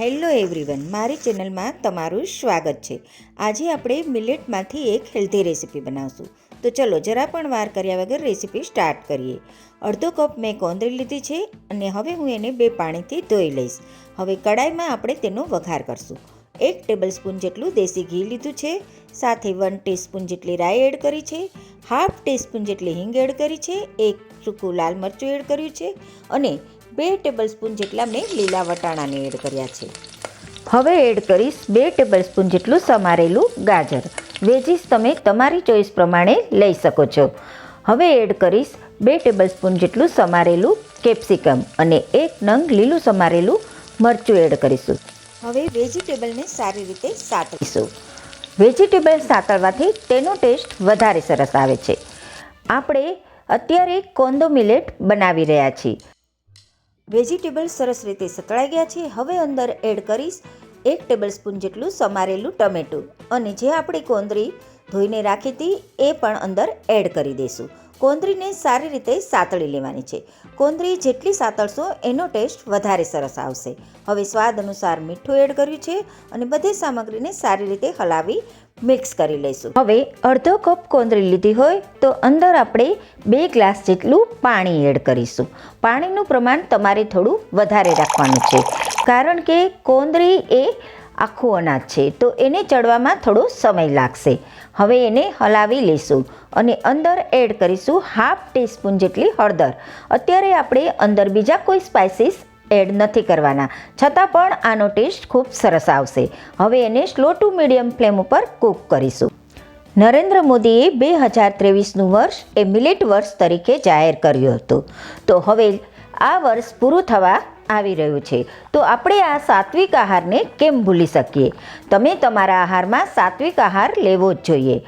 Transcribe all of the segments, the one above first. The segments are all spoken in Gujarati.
હેલો એવરીવન મારી ચેનલમાં તમારું સ્વાગત છે. આજે આપણે મિલેટમાંથી એક હેલ્ધી રેસીપી બનાવશું. તો ચલો જરા પણ વાર કર્યા વગર રેસીપી સ્ટાર્ટ કરીએ. અડધો કપ મેં કોંદરી લીધી છે અને હવે હું એને બે પાણીથી ધોઈ લઈશ. હવે કડાઈમાં આપણે તેનો વઘાર કરશું. એક ટેબલ સ્પૂન જેટલું દેશી ઘી લીધું છે, સાથે વન ટીસ્પૂન જેટલી રાઈ એડ કરી છે હાફ ટીસ્પૂન જેટલી હિંગ એડ કરી છે, એક સૂકું લાલ મરચું એડ કર્યું છે અને બે ટેબલ સ્પૂન જેટલા મેં લીલા વટાણાને એડ કર્યા છે. હવે એડ કરીશ બે ટેબલ સ્પૂન જેટલું સમારેલું ગાજર. વેજીસ તમે તમારી ચોઈસ પ્રમાણે લઈ શકો છો. હવે એડ કરીશ બે ટેબલ સ્પૂન જેટલું સમારેલું કેપ્સિકમ અને એક નંગ લીલું સમારેલું મરચું એડ કરીશું. હવે વેજીટેબલને સારી રીતે સાતળીશું વેજીટેબલ સાતળવાથી તેનો ટેસ્ટ વધારે સરસ આવે છે. આપણે અત્યારે કોંદો મિલેટ બનાવી રહ્યા છીએ. વેજીટેબલ સરસ રીતે સતળાઈ ગયા છે. હવે અંદર એડ કરીશ એક ટેબલ સ્પૂન જેટલું સમારેલું ટમેટું. અને જે આપણી કોંદરી ધોઈને રાખી હતી, એ પણ અંદર એડ કરી દઈશું. કોંદરીને સારી રીતે સાતળી લેવાની છે. કોંદરી જેટલી સાતળશો, એનો ટેસ્ટ વધારે સરસ આવશે. હવે સ્વાદ અનુસાર મીઠું એડ કર્યું છે અને બધી સામગ્રીને સારી રીતે હલાવી મિક્સ કરી લઈશું. હવે અડધો કપ કોંદરી લીધી હોય તો અંદર આપણે બે ગ્લાસ જેટલું પાણી એડ કરીશું. પાણીનું પ્રમાણ તમારે થોડું વધારે રાખવાનું છે. કારણ કે કોંદરી એ આખું અનાજ છે, તો એને ચડવામાં થોડો સમય લાગશે. હવે એને હલાવી લઈશું અને અંદર એડ કરીશું હાફ ટીસ્પૂન જેટલી હળદર. અત્યારે આપણે અંદર બીજા કોઈ સ્પાઇસીસ એડ નથી કરવાના. છતાં પણ આનો ટેસ્ટ ખૂબ સરસ આવશે. હવે એને સ્લો ટુ મીડિયમ ફ્લેમ ઉપર કૂક કરીશું. નરેન્દ્ર મોદીએ બે હજાર ત્રેવીસનું વર્ષ એ મિલેટ વર્ષ તરીકે જાહેર કર્યું હતું. તો હવે આ વર્ષ પૂરું થવા આવી રહ્યું છે. તો આપણે આ સાત્વિક આહારને કેમ ભૂલી શકીએ? તમે તમારા આહારમાં સાત્વિક આહાર લેવો જ જોઈએ.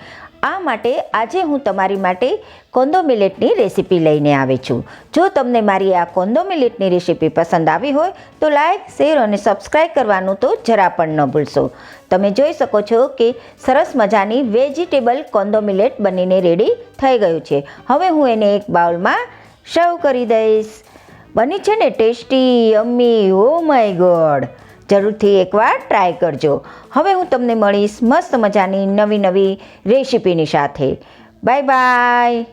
આ માટે આજે હું તમારી માટે કોંદો મિલેટની રેસીપી લઈને આવી છું. જો તમને મારી આ કોંદો મિલેટની રેસીપી પસંદ આવી હોય, તો લાઇક શેર અને સબસ્ક્રાઈબ કરવાનું તો જરા પણ ન ભૂલશો. તમે જોઈ શકો છો કે સરસ મજાની વેજીટેબલ કોંદો મિલેટ બનીને રેડી થઈ ગયું છે. હવે હું એને એક બાઉલમાં સર્વ કરી દઈશ. બની છે ને tasty yummy oh my god! જરૂરથી એકવાર ટ્રાય કરજો. હવે હું તમને મળીશ મસ્ત મજાની નવી નવી રેસીપીની સાથે. Bye bye